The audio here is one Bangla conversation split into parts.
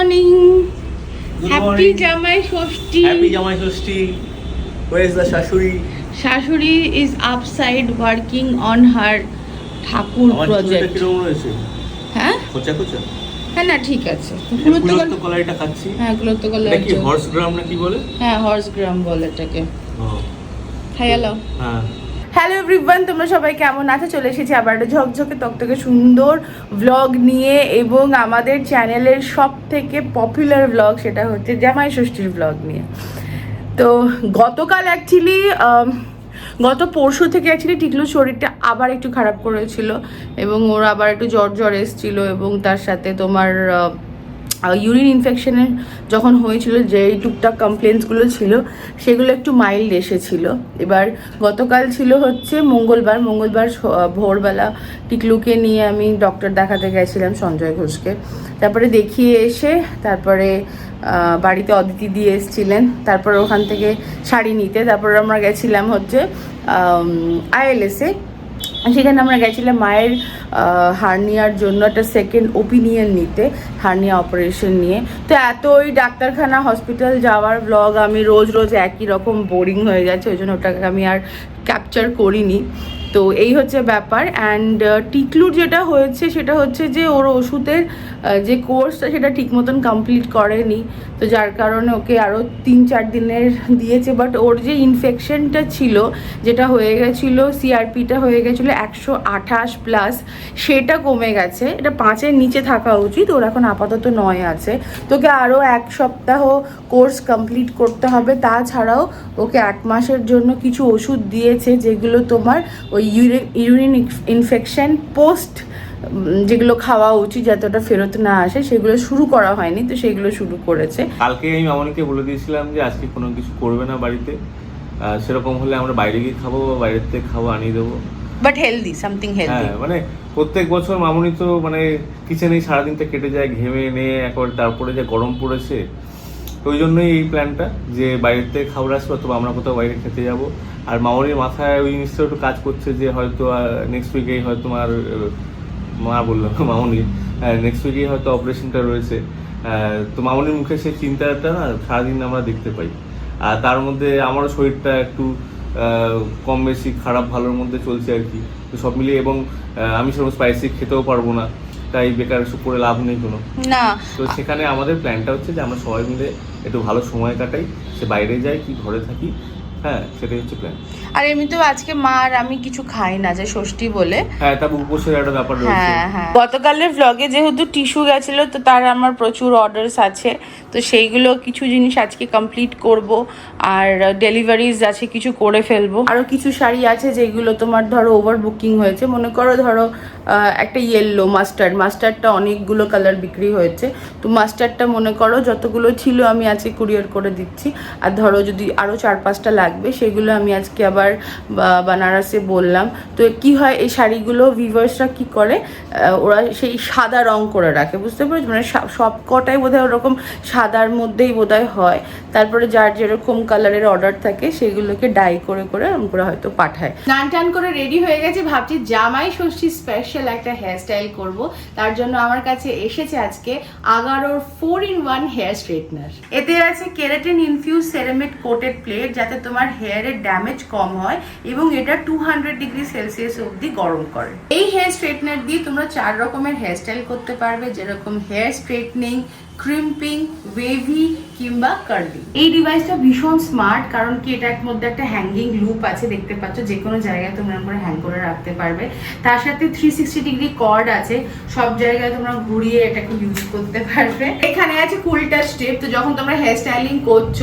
মর্নিং হ্যাপি জামাই ষষ্ঠী. হ্যাপি জামাই ষষ্ঠী. ইজ দ্য শাশুড়ি শাশুড়ি is upside working on her Thakur project হ্যাঁ? খোঁচা খোঁচা? হ্যাঁ না ঠিক আছে। পুরোত্ব কলাইটা খাচ্ছি। হ্যাঁ গুলোত্ব এটা কি হর্স গ্রাম না কি বলে? হ্যাঁ হর্স গ্রাম বলে এটাকে। ও, হ্যাঁ। হ্যালো এভরিওয়ান তোমরা সবাই কেমন আছো? চলে এসেছি আবার একটা ঝকঝকে তকতকে সুন্দর ভ্লগ নিয়ে এবং আমাদের চ্যানেলের সব থেকে পপুলার ভ্লগ সেটা হচ্ছে জামাই ষষ্ঠীর ভ্লগ নিয়ে। তো গতকাল অ্যাকচুয়ালি গত পরশু থেকে অ্যাকচুয়ালি টিকলুর শরীরটা আবার একটু খারাপ করেছিল এবং ওর আবার একটু জ্বর জ্বর এসেছিল এবং তার সাথে তোমার ইউরিন ইনফেকশনের যখন হয়েছিল, যে টুকটাক কমপ্লেন্সগুলো ছিল, সেগুলো একটু মাইল্ড এসেছিল। এবার গতকাল ছিল হচ্ছে মঙ্গলবার। মঙ্গলবার ভোরবেলা টিকলুকে নিয়ে আমি ডক্টর দেখাতে গেছিলাম সঞ্জয় ঘোষকে। তারপরে দেখিয়ে এসে, তারপরে বাড়িতে অদিতি দিয়ে এসেছিলেন। তারপরে ওখান থেকে শাড়ি নিতে। তারপরে আমরা গেছিলাম হচ্ছে আইএলএসে সেখানে আমরা গেছিলাম মায়ের হার্নিয়ার জন্য একটা সেকেন্ড ওপিনিয়ন নিতে, হার্নিয়া অপারেশন নিয়ে। তো এত ওই ডাক্তারখানা হসপিটাল যাওয়ার ব্লগ আমি রোজ রোজ একই রকম বোরিং হয়ে যাচ্ছে, ওই জন্য ওটাকে আমি আর ক্যাপচার করিনি। তো এই হচ্ছে ব্যাপার অ্যান্ড টিকলুর যেটা হয়েছে, সেটা হচ্ছে যে ওর ওষুধের যে কোর্সটা সেটা ঠিক মতন কমপ্লিট করেনি। তো যার কারণে ওকে আরও তিন চার দিনের দিয়েছে বাট ওর যে ইনফেকশনটা ছিল, যেটা হয়ে গেছিল সিআরপিটা হয়ে গেছিল একশো আঠাশ প্লাস সেটা কমে গেছে। এটা পাঁচের নিচে থাকা উচিত, ওর এখন আপাতত নয় আছে। তোকে আরও এক সপ্তাহ কোর্স কমপ্লিট করতে হবে, তাছাড়াও ওকে এক মাসের জন্য কিছু ওষুধ দিয়েছে, যেগুলো তোমার ওই ইউরিন ইউরিন ইনফেকশন পোস্ট যেগুলো খাওয়া উচিত যাতে ওটা ফেরত না আসে সেগুলো শুরু করা হয়নি তো সেগুলো শুরু করেছে। কালকে আমি মামনিকে বলে দিয়েছিলাম যে আজকে কোনো কিছু করবে না বাড়িতে। সেরকম হলে আমরা বাইরে গিয়ে খাব বা বাইরের থেকে খাব আনিয়ে দেবো। বাট হেলদি সামথিং হেলদি হ্যাঁ মানে প্রত্যেক বছর মামনি তো মানে কিচেনেই সারাদিনটা কেটে যায় ঘেমে নিয়ে একবার তারপরে যে গরম পড়েছে। তো ওই জন্যই এই প্ল্যানটা যে বাইরের থেকে খাবার আসবে অথবা আমরা কোথাও বাইরে খেতে যাব। আর মামনির মাথায় ওই জিনিসটা একটু কাজ করছে যে হয়তো নেক্সট উইকেই হয়তো আমার আহ, মা বললাম মামনি। নেক্সট উইকেই হয়তো অপারেশনটা রয়েছে। আহ, তো মামনির মুখে সেই চিন্তাটা না সারাদিন আমরা দেখতে পাই। আর তার মধ্যে আমারও শরীরটা একটু কম বেশি খারাপ ভালোর মধ্যে চলছে আর কি। তো সব মিলিয়ে এবং আমি সেরকম স্পাইসি খেতেও পারব না। তাই বেকার করে লাভ নেই কোনো। না। তো সেখানে আমাদের প্ল্যানটা হচ্ছে যে আমরা সবাই মিলে একটু ভালো সময় কাটাই। সে বাইরে যাই কি ঘরে থাকি। হ্যাঁ সেটাই হচ্ছে প্ল্যান আর এমনিতেও আজকে মা আর আমি কিছু খাই না যে ষষ্ঠী বলে। হ্যাঁ তারপর উপোসের একটা ব্যাপার রয়েছে। হ্যাঁ হ্যাঁ। গতকালের ভ্লগে যেহেতু টিস্যু গেছিল তো তার আমার প্রচুর অর্ডার আছে। তো সেইগুলো কিছু জিনিস আজকে কমপ্লিট করব, আর ডেলিভারিজ আছে কিছু করে ফেলব। আরও কিছু শাড়ি আছে যেগুলো তোমার ধরো ওভার বুকিং হয়েছে। মনে করো ধরো একটা ইয়েলো মাস্টার্ড মাস্টার্ডটা অনেকগুলো কালার বিক্রি হয়েছে। তো মাস্টার্ডটা মনে করো যতগুলো ছিল আমি আজকে কুরিয়ার করে দিচ্ছি। আর ধরো যদি আরও চার পাঁচটা লাগবে, সেগুলো আমি আজকে আবার বানারসে বললাম। তো কি হয়, এই শাড়িগুলো ভিভার্সরা কি করে ওরা সেই সাদা রং করে রাখে। বুঝতে পেরেছ? মানে সব কটাই বোধহয় ওরকম সাদার মধ্যেই বোধহয় হয়। তারপরে যার যেরকম কালারের অর্ডার থাকে, সেগুলোকে ডাই করে করে করে হয়তো পাঠায়। গান টান করে রেডি হয়ে গেছে, ভাবছি জামাই ষষ্ঠী স্পেশাল একটা হেয়ারস্টাইল করব। তার জন্য আমার কাছে এসেছে আজকে আগারোর four in one hair straightener এতে আছে keratin infuse ceramic coated plate যাতে তোমার হেয়ারের ড্যামেজ কম হয় এবং এটা টু হান্ড্রেড ডিগ্রি সেলসিয়াস অবধি গরম করে। এই হেয়ার স্ট্রেটনার দিয়ে তোমরা চার রকমের হেয়ারস্টাইল করতে পারবে, যেরকম হেয়ার স্ট্রেটনিং ক্রিম্পিং ওয়েভি কিংবা কার্লি এই ডিভাইসটা ভীষণ স্মার্ট কারণ কি এটার মধ্যে একটা হ্যাঙ্গিং লুপ আছে, দেখতে পাচ্ছ, যে কোনো জায়গায় তোমরা করে হ্যাং করে রাখতে পারবে। তার সাথে থ্রি সিক্সটি ডিগ্রি কর্ড আছে, সব জায়গায় তোমরা ঘুরিয়ে এটাকে ইউজ করতে পারবে। এখানে আছে কুলটা স্টেপ তো যখন তোমরা হেয়ার স্টাইলিং করছ,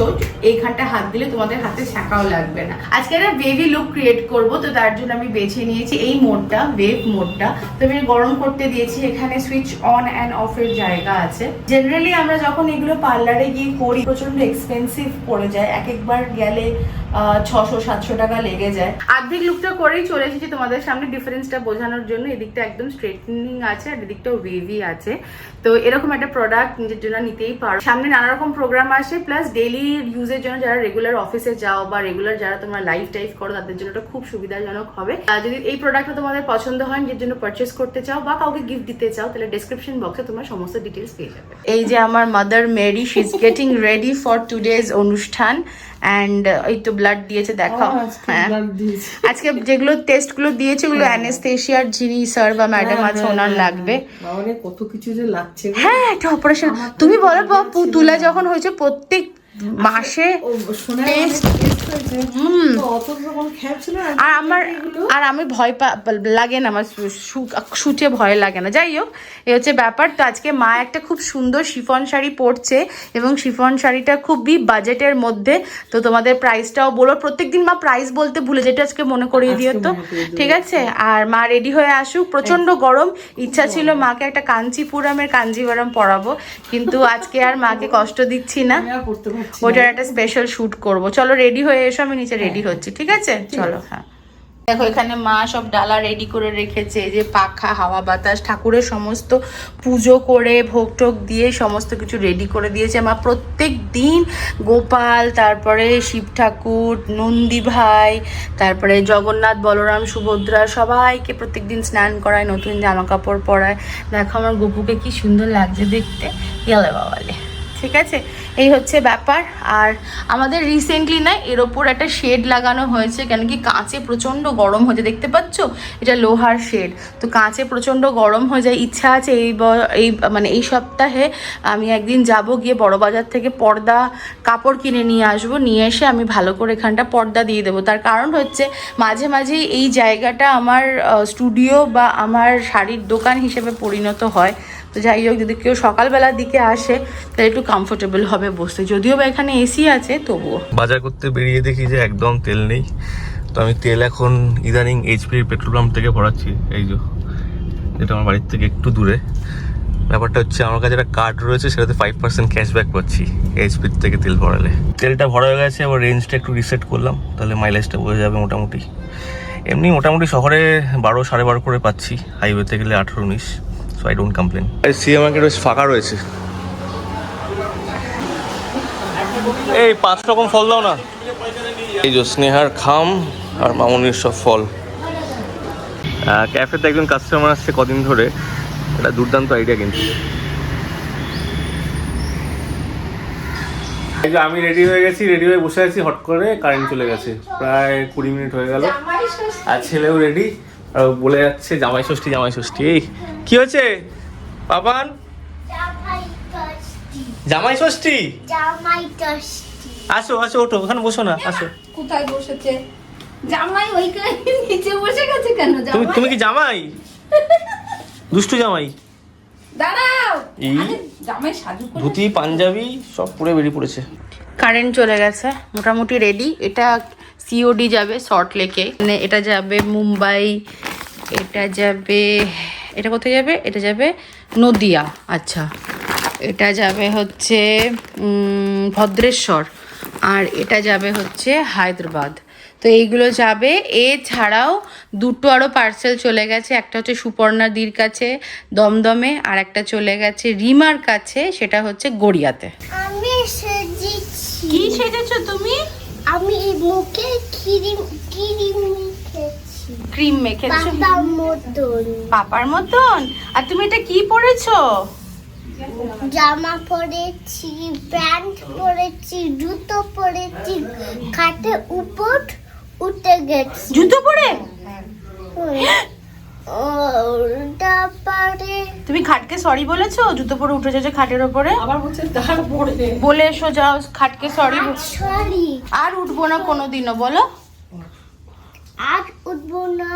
এইখানটা হাত দিলে তোমাদের হাতে ছাকাও লাগবে না। আজকে একটা বেবি লুক ক্রিয়েট করব, তো তার জন্য আমি বেছে নিয়েছি এই মোডটা ওয়েভ মোডটা। তো আমি গরম করতে দিয়েছি, এখানে সুইচ অন অ্যান্ড অফের জায়গা আছে। জেনারেলি আমরা যখন এগুলো পার্লারে গিয়ে করি প্রচণ্ড এক্সপেন্সিভ পড়ে যায়। এক একবার গেলে ছশো সাতশো টাকা লেগে যায়। আর্ধেক লুকটা করেই চলে এসেছি তোমাদের সামনে ডিফারেন্সটা বোঝানোর জন্য। এদিকটা একদম স্ট্রেটনিং আছে আর এদিকটা ওয়েভি আছে। তো এরকম একটা প্রোডাক্ট নিজের জন্য নিতেই পারো। সামনে নানা রকম প্রোগ্রাম আসে প্লাস ডেইলি ইউজের জন্য যারা রেগুলার অফিসে যাও বা রেগুলার যারা তোমরা লাইফ টাইফ করো তাদের জন্য এটা খুব সুবিধাজনক হবে। আর যদি এই প্রোডাক্টটা তোমাদের পছন্দ হয় নিজের জন্য পারচেস করতে চাও বা কাউকে গিফট দিতে চাও তাহলে ডেসক্রিপশন বক্সে তোমরা সমস্ত ডিটেলস পেয়ে যাবে। এই যে আমার mother Mary she is getting ready for today's অনুষ্ঠান। অ্যান্ড এই তো ব্লাড দিয়েছে দেখো হ্যাঁ। আজকে যেগুলো টেস্টগুলো দিয়েছে ওগুলো অ্যানেস্থেশিয়ার যিনি স্যার বা ম্যাডাম আছে ওনার লাগবে। কত কিছু যে লাগছে হ্যাঁ একটা অপারেশন তুমি বলো বাপু তুলা যখন হয়েছে প্রত্যেক মাসে ও শোনা Taste. হয়েছে। হুম। অত রকম খ্যাপ ছিল আর আমার আর আমি ভয় পা লাগে না আমার শুটে ভয় লাগে না। যাই হোক এ হচ্ছে ব্যাপার। তো আজকে মা একটা খুব সুন্দর শিফন শাড়ি পরছে এবং শিফন শাড়িটা খুবই বাজেটের মধ্যে। তো তোমাদের প্রাইসটাও বলো। প্রত্যেকদিন মা প্রাইস বলতে ভুলে যেটা আজকে মনে করিয়ে দিও তো। ঠিক আছে? আর মা রেডি হয়ে আসুক। প্রচণ্ড গরম। ইচ্ছা ছিল মাকে একটা কাঞ্চিপুরমের কাঞ্জিভারম পরাবো। কিন্তু আজকে আর মাকে কষ্ট দিচ্ছি না। ওইটার একটা স্পেশাল শুট করব। চলো রেডি হয়ে এসো আমি নিচে রেডি হচ্ছি ঠিক আছে? চলো হ্যাঁ। দেখো এখানে মা সব ডালা রেডি করে রেখেছে এই যে পাখা হাওয়া বাতাস ঠাকুরের সমস্ত পুজো করে ভোগ টোগ দিয়ে সমস্ত কিছু রেডি করে দিয়েছে মা। প্রত্যেক দিন গোপাল তারপরে শিব ঠাকুর নন্দী ভাই তারপরে জগন্নাথ বলরাম সুভদ্রা সবাইকে প্রত্যেক দিন স্নান করায় নতুন জামা কাপড় পরায়। দেখো আমার গপুকে কি সুন্দর লাগছে দেখতে। গেলে বাবালে ঠিক আছে? এই হচ্ছে ব্যাপার। আর আমাদের রিসেন্টলি না এর ওপর একটা শেড লাগানো হয়েছে, কেন কি কাঁচে প্রচণ্ড গরম হয়েছে দেখতে পাচ্ছ? এটা লোহার শেড তো কাঁচে প্রচণ্ড গরম হয়ে যায়। ইচ্ছা আছে এই এই মানে এই সপ্তাহে আমি একদিন যাব, গিয়ে বড় বাজার থেকে পর্দা কাপড় কিনে নিয়ে আসব। নিয়ে এসে আমি ভালো করে এখানটা পর্দা দিয়ে দেবো। তার কারণ হচ্ছে, মাঝে মাঝেই এই জায়গাটা আমার স্টুডিও বা আমার শাড়ির দোকান হিসেবে পরিণত হয়। তো যাই হোক, যদি কেউ সকালবেলার দিকে আসে, তাহলে একটু কমফোর্টেবল হবে বসতে। যদিও বা এখানে এসি আছে, তবুও। বাজার করতে বেরিয়ে দেখি যে একদম তেল নেই। তো আমি তেল এখন ইদানিং এইচপির পেট্রোল পাম্প থেকে ভরাচ্ছি, এই যে, যেটা আমার বাড়ির থেকে একটু দূরে। ব্যাপারটা হচ্ছে, আমার কাছে একটা কার্ড রয়েছে, সেটাতে ফাইভ পার্সেন্ট ক্যাশব্যাক পাচ্ছি এইচপির থেকে তেল ভরালে। তেলটা ভরা হয়ে গেছে, এবার রেঞ্জটা একটু রিসেট করলাম, তাহলে মাইলেজটা বোঝা যাবে মোটামুটি। এমনি মোটামুটি শহরে বারো, সাড়ে বারো করে পাচ্ছি হাইওয়েতে গেলে আঠেরো, উনিশ। So I don't complain CA market বেশ ফাঁকা রয়েছে। এই পাঁচ রকম ফল দাও না। এই যে স্নেহার খাম আর মামুনির সব ফল। ক্যাফেতে একজন কাস্টমার আসছে কদিন ধরে। এটা দুর্দান্ত আইডিয়া কিন্তু। এই যে আমি রেডি হয়ে গেছি রেডি হয়ে বসে আছি হট করে কারেন্ট চলে গেছে। প্রায় কুড়ি মিনিট হয়ে গেল। আর ছেলেও রেডি আর বলে যাচ্ছে জামাই ষষ্ঠী জামাই ষষ্ঠী। এই কি হয়েছে? পাপান? জামাই ষষ্ঠী। জামাই ষষ্ঠী? আসো আসো ওঠো ওখানে বসো না আসো। কোথায় বসেছে? জামাই ওইখানে নিচে বসে গেছে কেন? তুমি তুমি কি জামাই? দুষ্টু জামাই। দাঁড়াও! এই? জামাই সাজু করে ধুতি পাঞ্জাবি সব পরে বেরিয়ে পড়েছে। কারেন্ট চলে গেছে মোটামুটি রেডি এটা সিওডি যাবে শর্ট লেকে মানে এটা যাবে মুম্বাই এটা যাবে এটা কোথায় যাবে? এটা যাবে নদিয়া। আচ্ছা। এটা যাবে হচ্ছে ভদ্রেশ্বর। আর এটা যাবে হচ্ছে হায়দ্রাবাদ। তো এইগুলো যাবে। এছাড়াও দুটো আরও পার্সেল চলে গেছে। একটা হচ্ছে সুপর্ণাদির কাছে দমদমে আর একটা চলে গেছে রিমার কাছে সেটা হচ্ছে গড়িয়াতে। আমি কি সেজেছো তুমি? আমি এই মুখে ক্রিম ক্রিম মেখেছো? পাপার মতন। আর তুমি এটা কি পরেছো? জামা পরেছি প্যান্ট পরেছি জুতো পরেছি খাটে উপর উঠে গেছি। জুতো পরে? তারপরে তুমি খাটকে সরি বলেছ? জুতো পরে উঠেছো যে খাটের ওপরে? আবার বলছে বলে এসো যাও খাটকে সরি সরি আর উঠবো না কোনোদিনও বলো। আর উঠবো না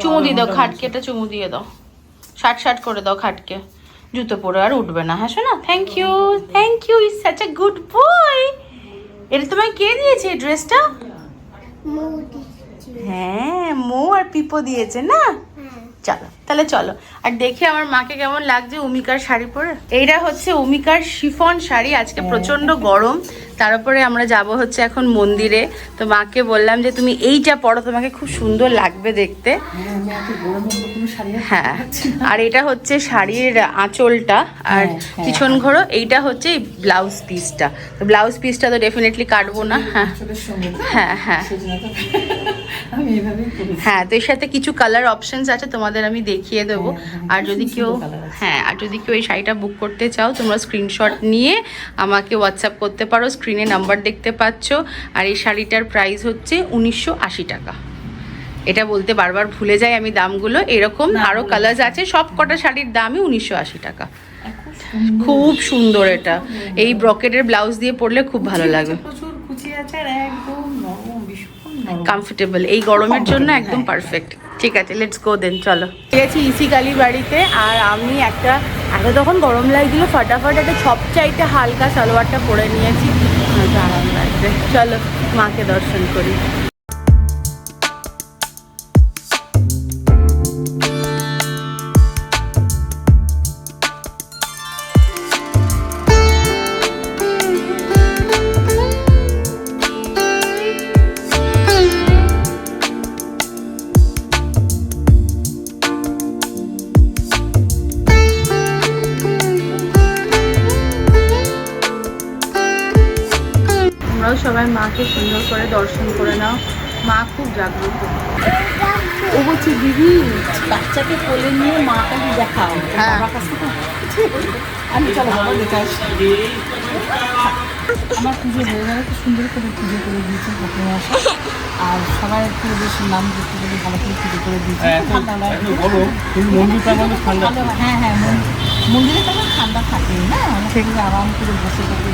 চুমু দিয়ে দাও খাটকে এটা চুমু দিয়ে দাও। শার্ট শার্ট করে দাও খাটকে। জুতো পরে আর উঠবে না হ্যাঁ শোনা thank you thank you is such a good boy এটা তোমায় কে দিয়েছে এই ড্রেসটা হ্যাঁ মো আর পিপো দিয়েছে না? হ্যাঁ চলো তাহলে চলো। আর দেখি আমার মাকে কেমন লাগছে উমিকার শাড়ি পরে? এইটা হচ্ছে উমিকার শিফন শাড়ি আজকে প্রচণ্ড গরম। তারপরে আমরা যাব হচ্ছে এখন মন্দিরে। তো মাকে বললাম যে তুমি এইটা পড়ো তোমাকে খুব সুন্দর লাগবে দেখতে। হ্যাঁ, আর এটা হচ্ছে শাড়ির আঁচলটা আর হ্যাঁ, হ্যাঁ। পিছন ঘরো এইটা হচ্ছে এই ব্লাউজ পিসটা। তো ব্লাউজ পিসটা তো ডেফিনেটলি কাটবো না হ্যাঁ। হ্যাঁ হ্যাঁ। হ্যাঁ তো এর সাথে কিছু কালার অপশনস আছে তোমাদের আমি দেখিয়ে দেবো। হ্যাঁ, হ্যাঁ, আর যদি কেউ হ্যাঁ আর যদি কেউ এই শাড়িটা বুক করতে চাও তোমরা স্ক্রিনশট নিয়ে আমাকে হোয়াটসঅ্যাপ করতে পারো স্ক্রিনে নাম্বার দেখতে পাচ্ছ। আর এই শাড়িটার প্রাইস হচ্ছে উনিশশো আশি টাকা। এটা বলতে বারবার ভুলে যাই আমি দামগুলো। এরকম আরও কালার্স আছে সব কটা শাড়ির দামই উনিশশো আশি টাকা। খুব সুন্দর। এটা। এই ব্রকেটের ব্লাউজ দিয়ে পরলে খুব ভালো লাগবে প্রচুর কুচি আছে আর একদম কমফোর্টেবল এই গরমের জন্য একদম হ্যাঁ। পারফেক্ট ঠিক আছে লেটস গো দেন চলো। গেছি ইসি কালি বাড়িতে আর আমি একটা এত তখন গরম লাগছিল ফটাফট একটা সব চাইতে হালকা সালোয়ারটা পরে নিয়েছি। আরাম লাগবে চলো মাকে দর্শন করি। সবাই মাকে সুন্দর করে দর্শন করে নাও। মা খুব জাগ্রত। ও বলছি দিদি বাচ্চাকে কোলে নিয়ে মা কালী দেখাও। হ্যাঁ। বাবার কাছ থেকে আমি চলো বাবা দেখে আসি আমার পুজো হয়ে গেলে খুব সুন্দর করে পুজো করে দিয়েছে প্রথম মাসে আর সবাই একটু বেশ নাম করতে গেলে ভালো করে পুজো করে দিয়েছে। হ্যাঁ, হ্যাঁ হ্যাঁ মন্দির- মন্দিরে তো আমার ঠান্ডা থাকে না। অনেক ঠিক। আরাম করে বসে থাকে।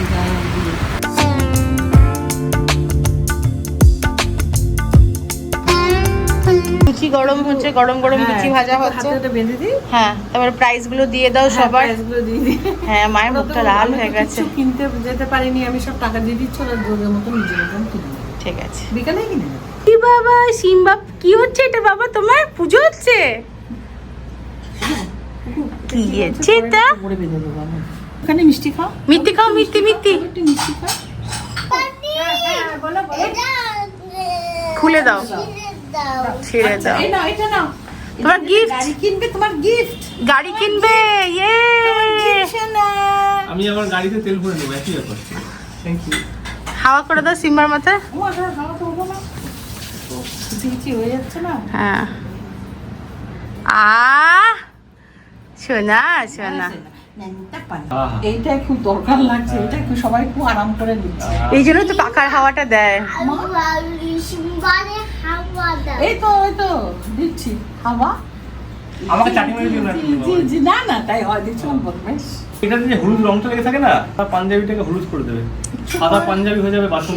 লুচি গরম হচ্ছে গরম গরম হ্যাঁ, লুচি ভাজা হচ্ছে। বেঁধে দিই। হ্যাঁ তারপর প্রাইসগুলো দিয়ে দাও হ্যাঁ, সবার। দিয়ে হ্যাঁ মায়ের মুখটা লাল হয়ে গেছে। কিনতে যেতে পারিনি আমি সব টাকা দিয়ে দিচ্ছি ওরা যোগের মতো নিজের মতন ঠিক আছে। বিকালে কিনে কি বাবা কি হচ্ছে এটা বাবা? তোমার পুজো হচ্ছে? কি হচ্ছে এটা? ওখানে মিষ্টি খাও। মিষ্টি খুলে দাও। ছিঁড়ে দাও। ছেড়ে দাও। এই নাও এটা নাও। তোমার gift? গাড়ি কিনবে তোমার গিফট গাড়ি কিনবে? ইয়ে আমি আমার গাড়িতে তেল ভরে নেব একই ব্যাপার। থ্যাংক ইউ হাওয়া করে দাও সিম্বার মাথায় ও আসলে খাওয়া তো হব না। হয়ে যাচ্ছে না? হ্যাঁ। আ শোনা শোনা। এইটাই খুব দরকার লাগছে এটা খুব সবাই খুব আরাম করে নিচ্ছে। এই জন্য তো পাখার হাওয়াটা দেয়। হাওয়া এই তো এই তো দিচ্ছি। হাওয়া আমাকে চাটি মেরে দিও না জি, জি না না তাই হয় দিচ্ছি বদমাইশ এটাতে যে হলুদ রংটা লেগে থাকে না তার পাঞ্জাবিটাকে হলুদ করে দেবে। সাদা পাঞ্জাবি হয়ে যাবে বাসন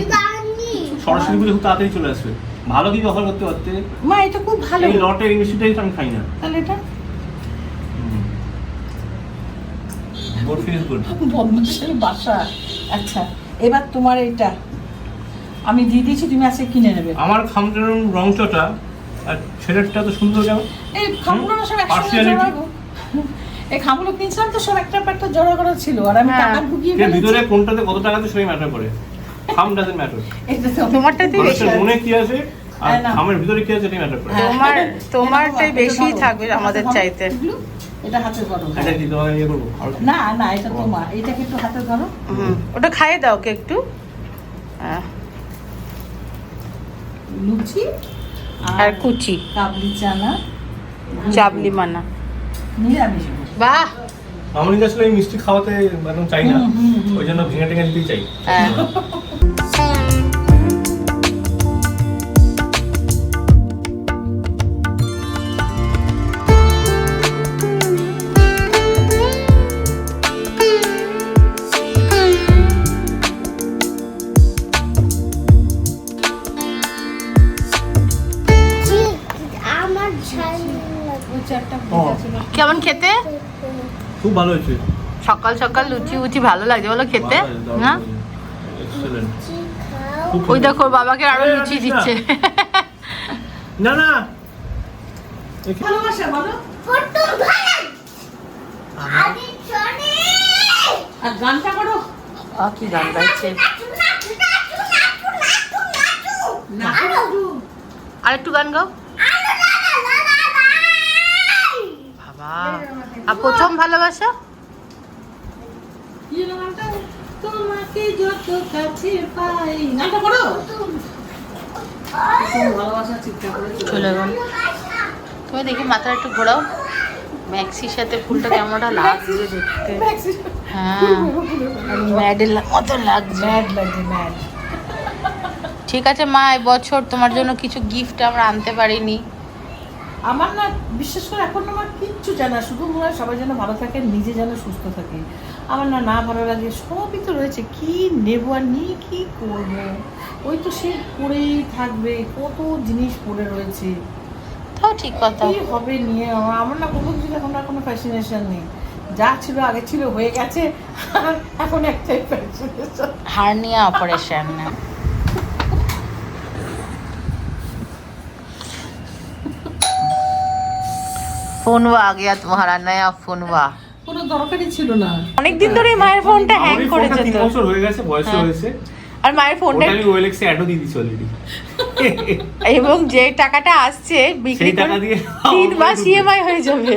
সরস্বতী পুজো খুব তাড়াতাড়ি চলে আসবে। ভালো কি অফার করতে পারতে? মা এটা খুব ভালো। এই লটের এই মিষ্টিটাই তো আমি খাই না। তাহলে এটা? গুড। বাসা। আচ্ছা এবার তোমার এইটা। আমি দিয়ে দিয়েছি তুমি আজকে কিনে নেবে। আমার খামটার রংচটা আর ছেলেরটা তো সুন্দর কেমন? এই খামগুলো না সব একসঙ্গে? জড়াবো। এই খামগুলো কিনছিলাম তো সব একটা একটা জড়া করা ছিল আর আমি হ্যাঁ। টাকা ঢুকিয়ে এর ফেলেছি। ভিতরে কোনটাতে কত টাকাতে সেটাই ম্যাটার করে। খাম ডাজেন্ট ম্যাটার এটা তো তোমারটাতেই বেশি মনে কি আছে আর হ্যাঁ, না। খামের ভিতরে কি আছে সেটাই ম্যাটার করে। হ্যাঁ। তোমার তোমারটাই বেশি থাকবে আমাদের চাইতে। এটা হাতে ধরো এটা কি ইয়ে করব? না না এটা তোমার। এটাকে একটু হাতে ধরো ওটা খাইয়ে দাও ওকে একটু। হ্যাঁ, লুচি আর কুচি। কাবলি চানা চাবলি মানা। নিরামিষ বাহ! আমি তো আসলে এই মিষ্টি খাওয়াতে একদম চাই না। ওই জন্য ভেঙে টেঙে দিতে চাই। কেমন খেতে? খুব ভালো হয়েছে। সকাল সকাল লুচি উচি ভালো লাগছে বলো খেতে না? ওই দেখো বাবাকে আরও লুচি দিচ্ছে। না না। ভালোবাসা বলো। আরে চলে আর গানটা করো। কি গান গাইছে? নাচু নাচু আর একটু গান গাও। আর প্রথম ভালোবাসা? তোমাকে যত কাছে পাই গানটা করো ভালোবাসা চিৎকার করে চলে গেল। তুমি দেখি মাথাটা একটু ঘোরাও। ম্যাক্সির সাথে ফুলটা কেমনটা লাগছে দেখতে। হ্যাঁ। ম্যাডেল মতো লাগছে। ম্যাড লাগছে ম্যাড। ঠিক আছে মা এবছর তোমার জন্য কিছু গিফট আমরা আনতে পারিনি। আমার না বিশেষ করে এখন আমার কিচ্ছু জানা শুধু মনে সবাই যেন ভালো থাকে নিজে যেন সুস্থ থাকে। আমার না না ভালো লাগে সবই তো রয়েছে কি নেব আর নিয়ে কি করব? ওই তো সে পড়েই থাকবে কত জিনিস পড়ে রয়েছে। তাও ঠিক কথা। কি হবে নিয়ে? আমার না কোনো কিছু এখন আর কোনো ফ্যাসিনেশন নেই। যা ছিল আগে ছিল হয়ে গেছে এখন একটাই ফ্যাসিনেশন হার্নিয়া অপারেশন ফোনবা আগে আর তোমার নয়া ফোনবা কোনো দরকারই ছিল না। অনেকদিন ধরে মায়ের ফোনটা হ্যাং করে যেত। বছর হয়ে গেছে বয়স হয়েছে। আর মায়ের ফোনটা আমি ওয়েলেক্সে অ্যাডও দিয়ে দিচ্ছি অলরেডি এবং যে টাকাটা আসছে বিক্রি টাকা করে দিয়ে তিন মাস ইএমআই হয়ে যাবে।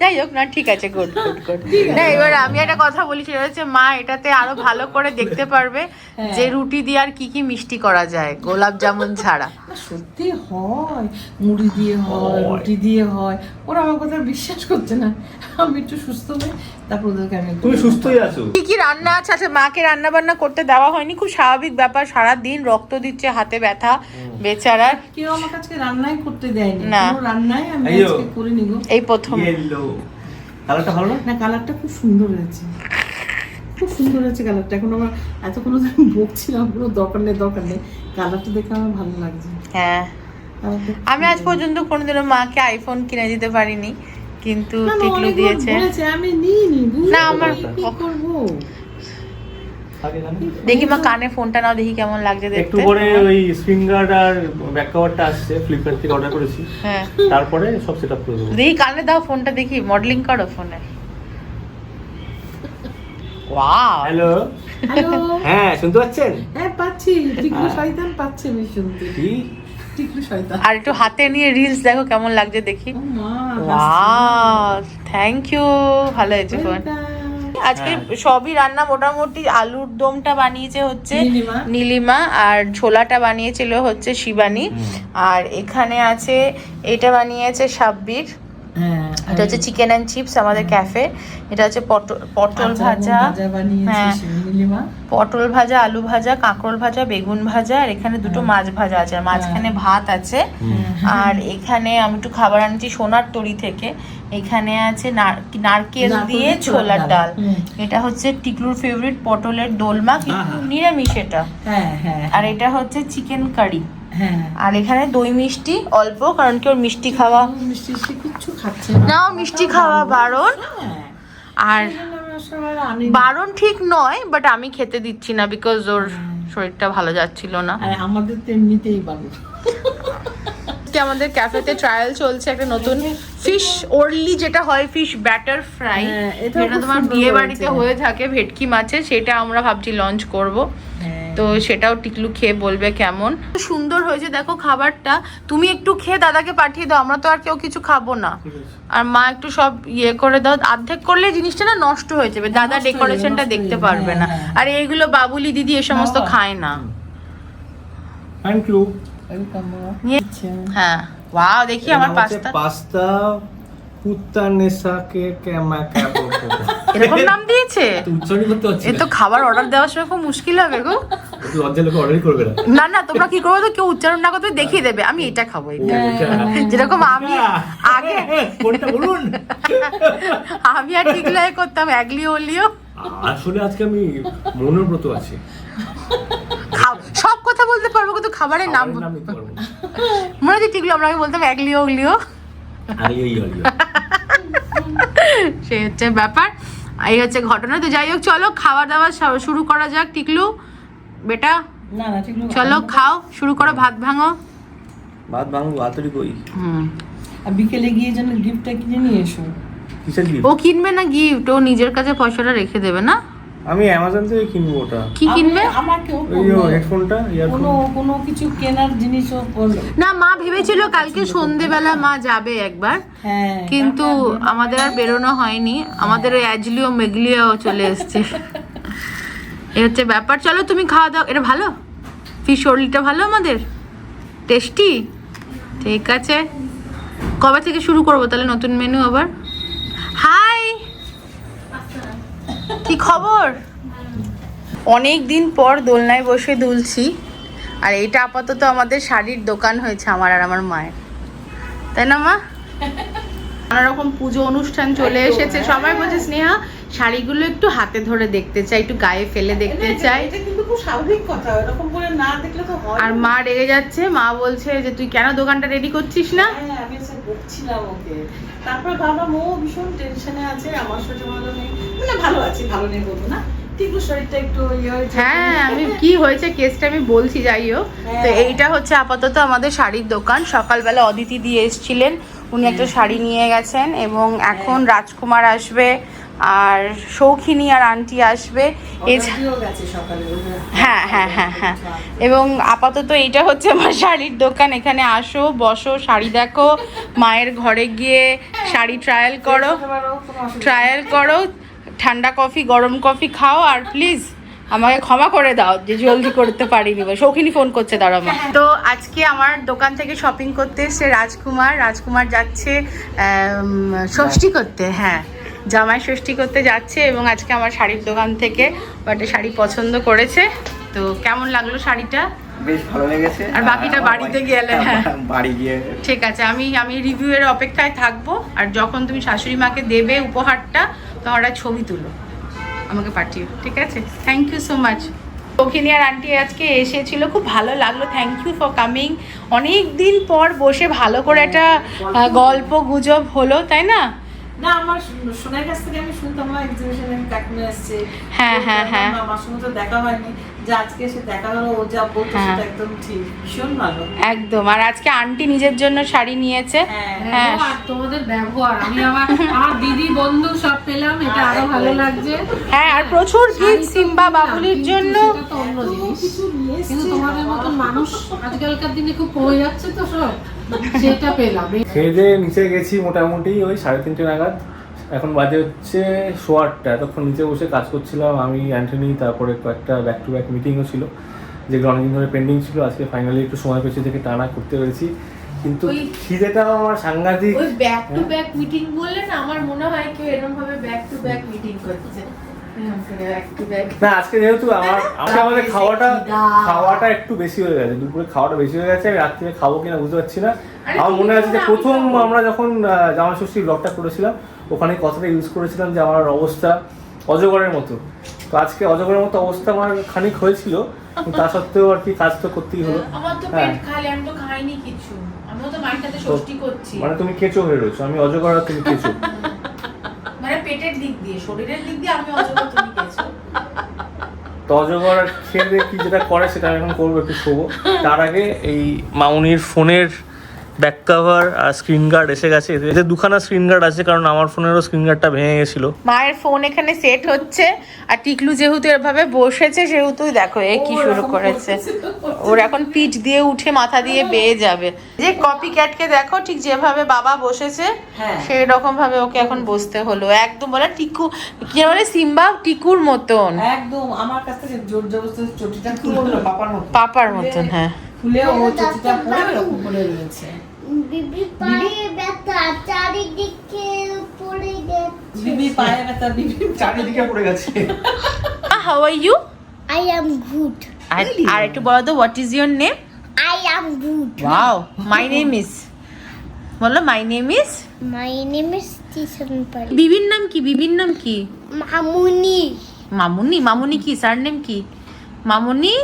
যাই হোক না ঠিক আছে গুড গুড গুড না এবার আমি একটা কথা বলি সেটা হচ্ছে মা এটাতে আরও ভালো করে দেখতে পারবে হ্যাঁ। যে রুটি দিয়ে আর কি কি মিষ্টি করা যায় গোলাপ জামুন ছাড়া। সত্যি হয় মুড়ি দিয়ে হয় হয়। রুটি দিয়ে হয়। ওরা আমার কথা বিশ্বাস করছে না। আমি একটু সুস্থ হই তারপর ওদেরকে আমি তুমি সুস্থই আছো। কি কি রান্না আছে? আচ্ছা মাকে রান্না বান্না করতে দেওয়া হয়নি। খুব স্বাভাবিক ব্যাপার সারা দিন রক্ত দিচ্ছে হাতে ব্যথা বেচারার। কেউ আমার কাছে রান্নাই করতে দেয়নি। না। রান্নাই আমি আজকে করিনি গো এই প্রথম। কালারটা ভালো না? না কালারটা খুব সুন্দর হয়েছে। খুব সুন্দর হয়েছে কালারটা এখন আমার এত কোনো দিন বকছিলাম কোনো দরকার নেই দরকার নেই। কালারটা দেখে আমার ভালো লাগছে। হ্যাঁ। আমি আজ পর্যন্ত কোনোদিনও মাকে আইফোন কিনে দিতে পারিনি। কিন্তু টিকলু দিয়েছে। আমি নিইনি না, আমার-? দেখি মা কানে ফোনটা নাও দেখি কেমন লাগছে একটু পরে ওই স্ক্রিন গার্ড আর ব্যাক কভারটা আসছে ফ্লিপকার্ট থেকে অর্ডার করেছি। হ্যাঁ। তারপরে সব সেট আপ করে দেবো। দেখি কানে দাও ফোনটা দেখি মডেলিং করো ফোনে। ওয়াও হ্যালো হ্যালো হ্যাঁ শুনতে পাচ্ছেন? হ্যাঁ পাচ্ছি। টিকলু শয়তান পাচ্ছি আমি শুনতে। কি? আর একটু হাতে নিয়ে রিলস দেখো কেমন লাগছে দেখি। থ্যাংক ইউ ভালো হয়েছে আজকে সবই রান্না মোটামুটি আলুর দমটা বানিয়েছে হচ্ছে নীলিমা। আর ছোলাটা বানিয়েছিল হচ্ছে শিবানী। আর এখানে আছে এটা বানিয়েছে সাব্বির। হ্যাঁ এটা হচ্ছে চিকেন অ্যান্ড চিপস আমাদের ক্যাফে এটা হচ্ছে পটল পটল ভাজা। ভাজা হ্যাঁ। পটল ভাজা আলু ভাজা কাঁকরোল ভাজা বেগুন ভাজা আর এখানে দুটো হ্যাঁ। মাছ ভাজা আছে আর মাঝখানে ভাত আছে। আর এখানে আমি একটু খাবার আনছি সোনার তরি থেকে। এখানে আছে নার- নারকেল দিয়ে ছোলার ডাল। এটা হচ্ছে টিকলুর ফেভারিট পটলের দোলমা কিন্তু নিরামিষ এটা। হ্যাঁ হ্যাঁ। আর এটা হচ্ছে চিকেন কারি হ্যাঁ আর এখানে দই মিষ্টি অল্প কারণ কি ওর মিষ্টি খাওয়া না। ও মিষ্টি খাওয়া বারণ। হ্যাঁ। আর। বারণ ঠিক নয় বাট আমি খেতে দিচ্ছি না বিকজ ওর শরীরটা ভালো যাচ্ছিল না। আমাদের তো এমনিতেই আমাদের ক্যাফেতে ট্রায়াল চলছে একটা নতুন ফিশ ওরলি যেটা হয় ফিশ ব্যাটার ফ্রাই হ্যাঁ, যেটা তোমার বিয়ে বাড়িতে হয়ে থাকে ভেটকি মাছের সেটা আমরা ভাবছি লঞ্চ করব। হ্যাঁ। তো সেটাও টিকলু খেয়ে বলবে কেমন। সুন্দর হয়েছে দেখো খাবারটা। তুমি একটু খেয়ে দাদাকে পাঠিয়ে দাও আমরা তো আর কেউ কিছু খাব না। আর মা একটু সব ইয়ে করে দাও অর্ধেক করলে জিনিসটা না নষ্ট হয়ে যাবে দাদা হয়ে ডেকোরেশনটা দেখতে পারবে না। হ্যাঁ, হ্যাঁ। আর এইগুলো বাবুলি দিদি এ সমস্ত খায় না। থ্যাংক ইউ হ্যাঁ। ওয়াও দেখি আমার পাস্তা। পাস্তা কুত্তা নেশাকে ক্যামা এরকম নাম দিয়েছে? উচ্চারণ এ তো খাবার অর্ডার দেওয়ার সময় খুব মুশকিল হবে গো। না। না তোমরা কি করব তো কেউ উচ্চারণ না করতে দেখিয়ে দেবে আমি এটা খাব এটা। যেরকম আমি আগে বলুন? আমি আর ঠিক লাগে করতাম একলি হলিও আসলে আজকে আমি মনোব্রত আছে। সব কথা বলতে পারব কিন্তু খাবারের নাম। মনে হচ্ছে টিকলো আমরা আগে বলতাম একলিও উগলিও। সেই হচ্ছে ব্যাপার। এই হচ্ছে ঘটনা। তো যাই হোক চলো খাওয়া দাওয়া শুরু করা যাক টিকলু। বেটা না না ঠিক চলো খাও শুরু করো ভাত ভাঙো। ভাত ভাঙবো আতরি কই? হুম। আর বিকেলে গিয়ে যেন গিফটটা কিনে নিয়ে এসো। কিসের গিফট ও কিনবে না গিফট ও নিজের কাছে পয়সাটা রেখে দেবে না? আমি অ্যামাজন থেকে কিনবো ওটা। কি কিনবে? আমি- আমার কেউ ওই যে হেডফোনটা ইয়ারফোন কোনো কোনো কিছু কেনার জিনিসও বলল। না মা ভেবেছিল কালকে সন্ধেবেলা মা যাবে একবার। হ্যাঁ কিন্তু আমাদের আর বেরোনো হয়নি। আমাদের ওই অ্যাজলিও মেগলিও চলে এসছে। এ হচ্ছে ব্যাপার। চলো, তুমি খাওয়া দাও। এটা ভালো? ফিশ শরীরটা ভালো আমাদের? টেস্টি ঠিক আছে। কবে থেকে শুরু করব তাহলে নতুন মেনু আবার? হাই কি খবর? অনেক দিন পর দোলনায় বসে দুলছি, আর এইটা আপাতত আমাদের শাড়ির দোকান হয়েছে আমার আর আমার মায়ের। তাই না মা? নানা রকম পুজো অনুষ্ঠান চলে এসেছে। সবাই বলছে স্নেহা শাড়িগুলো একটু হাতে ধরে দেখতে চাই একটু গায়ে ফেলে দেখতে চাই। আর মা রেগে যাচ্ছে। মা বলছে যে তুই কেন দোকানটা রেডি করছিস না? হ্যাঁ আমি বকছিলাম ওকে। তারপর ভাবলাম ও ভীষণ টেনশনে আছে আমার শরীরটা ভালো নেই। মানে ভালো আছি ভালো নেই বলব না। ইয়ে হ্যাঁ আমি কি হয়েছে কেসটা আমি বলছি যাই হোক। তো হ্যাঁ। এইটা হচ্ছে আপাতত আমাদের শাড়ির দোকান। সকালবেলা অদিতি দিয়ে এসেছিলেন। উনি একটা শাড়ি নিয়ে গেছেন এবং এখন রাজকুমার আসবে আর সৌখিনী আর আন্টি আসবে। সকালে হ্যাঁ হ্যাঁ হ্যাঁ হ্যাঁ। এবং আপাতত এইটা হচ্ছে আমার শাড়ির দোকান। এখানে আসো বসো শাড়ি দেখো মায়ের ঘরে গিয়ে শাড়ি ট্রায়াল করো। ট্রায়াল করো ঠান্ডা কফি গরম কফি খাও আর প্লিজ আমাকে ক্ষমা করে দাও যে জলদি করতে পারিনি বা শৌখিনী ফোন করছে দাঁড়া আমার তো আজকে আমার দোকান থেকে শপিং করতে এসছে রাজকুমার। রাজকুমার যাচ্ছে ষষ্ঠী করতে হ্যাঁ। জামাই ষষ্ঠী করতে যাচ্ছে এবং আজকে আমার শাড়ির দোকান থেকে বাট শাড়ি পছন্দ করেছে। তো কেমন লাগল শাড়িটা? বেশ ভালো লেগেছে। আর বাকিটা বাড়িতে গেলে, হ্যাঁ। বাড়ি গিয়ে। ঠিক আছে আমি আমি রিভিউয়ের অপেক্ষায় থাকব। আর যখন তুমি শাশুড়ি মাকে দেবে উপহারটা একটা ছবি তুলো। আমাকে পাঠিও ঠিক আছে? থ্যাংক ইউ সো মাচ আর আন্টি আজকে এসেছিল খুব ভালো লাগল। থ্যাংক ইউ ফর কামিং অনেক দিন পর বসে ভালো করে একটা গল্প গুজব হলো তাই না? না আমার সোনার কাছ থেকে আমি শুনতাম না এক্সিবিশনে কাকিমা এসছে। হ্যাঁ, হ্যাঁ, হ্যাঁ। আমার সঙ্গে তো দেখা হয়নি। হ্যাঁ। সেটা একদম আর আজকে আন্টি নিজের জন্য শাড়ি নিয়েছে। হ্যাঁ। হ্যাঁ তোমাদের ব্যবহার আমি আমার আমার দিদি বন্ধু সব পেলাম এটা আরও ভালো লাগছে। হ্যাঁ আর প্রচুর গিফট সিম্বা বাবুলির জন্য। কিন্তু তোমাদের মতন মানুষ আজকালকার দিনে খুব কমে যাচ্ছে তো সব। সেটা পেলাম। খেয়ে নিচে গেছি মোটামুটি ওই সাড়ে তিনটে নাগাদ। এখন বাজে হচ্ছে আটটা। এতক্ষণ নিচে বসে কাজ করছিলাম আমি অ্যান্টনি তারপরে কয়েকটা ব্যাক টু ব্যাক মিটিংও ছিল যেগুলো অনেকদিন ধরে পেন্ডিং ছিল। আজকে ফাইনালি একটু সময় পেয়েছি থেকে টানা করতে পেরেছি। কিন্তু খিদেটাও আমার সাংঘাতিক। ওই ব্যাক টু ব্যাক মিটিং বললে না আমার মনে হয় কেউ এরকম ভাবে ব্যাক টু ব্যাক মিটিং করছে। না আজকে যেহেতু আমার আজকে আমাদের খাওয়াটা খাওয়াটা একটু বেশি হয়ে গেছে দুপুরে খাওয়াটা বেশি হয়ে গেছে আমি রাত্রে খাব কিনা বুঝতে পারছি না। আমার মনে আছে যে প্রথম আমরা যখন জামা ষষ্ঠীর ব্লগটা করেছিলাম ওখানে কথাটা ইউজ করেছিলাম যে আমার অবস্থা অজগরের মতো। তো আজকে অজগরের মতো অবস্থা আমার খানিক হয়েছিল তা সত্ত্বেও আর কি কাজ তো করতেই হলো। হ্যাঁ। ষষ্ঠী মানে তুমি কেঁচো হয়ে রয়েছো আমি অজগর আর তুমি কেঁচো। পেটের দিক দিয়ে, শরীরের দিক দিয়ে আমি অজগর তুমি গেছো কি যেটা করে সেটা এখন করব, একটু শোবো। তার আগে এই মামুনির ফোনের ব্যাক কভার আর স্ক্রিন গার্ড এসে গেছে। এতে দুখানা স্ক্রিন গার্ড আছে কারণ আমার ফোনেরও স্ক্রিন গার্ডটা ভেঙে গেছিল। মায়ের ফোন এখানে সেট হচ্ছে আর টিকলু যেহেতু এভাবে বসেছে সেহেতু দেখো এ কি শুরু করেছে। ওর এখন পিঠ দিয়ে উঠে মাথা দিয়ে বেয়ে যাবে। যে কপি ক্যাটকে দেখো ঠিক যেভাবে বাবা বসেছে হ্যাঁ। সেই রকম ভাবে ওকে এখন বসতে হলো। একদম বলে টিকু কি বলে সিম্বা? টিকুর মতন। একদম আমার কাছ থেকে জোর জবরদস্তি চটিটা পাপার মতো পাপার মতন হ্যাঁ। খুলে ও চটিটা পরে এরকম করে রয়েছে। বিবি পায়ে ব্যথা চারিদিকে পড়ে গেছে। বিবি পায়ে ব্যথা বিবি চারিদিকে পড়ে গেছে। How are you I am good আর একটু বলো তো what is your name I am good wow my name is বলো my name is my name is Tishan Pal বিবির নাম কি? বিবির নাম কি? মামুনি। মামুনি? মামুনি কি? স্যার নেম কি? মামুনি?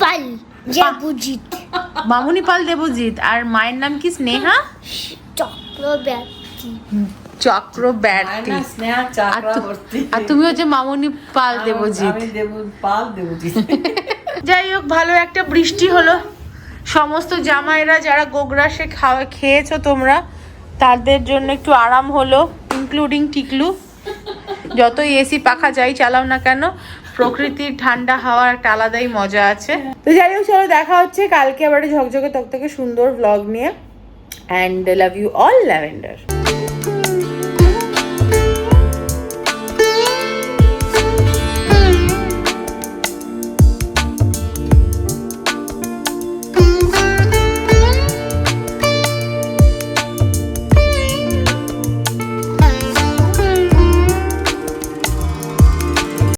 পাল। জেবুজিত মামুনি পাল দেবজিৎ আর মায়ের নাম কি স্নেহা? চক্রবর্তী। চক্রবর্তী। আর তুমি হচ্ছে মামুনি পাল দেবজিৎ। পাল দেবজিৎ। যাই হোক ভালো একটা বৃষ্টি হলো। সমস্ত জামাইরা যারা গোগ্রাসে খাওয়া খেয়েছো তোমরা তাদের জন্য একটু আরাম হলো ইনক্লুডিং টিকলু। যতই এসি পাখা যাই চালাও না কেন প্রকৃতির ঠান্ডা হাওয়ার একটা আলাদাই মজা আছে। তো যাই হোক, চলো দেখা হচ্ছে। কালকে আবার ঝকঝকে তক থেকে সুন্দর ব্লগ নিয়ে। And love you all lavender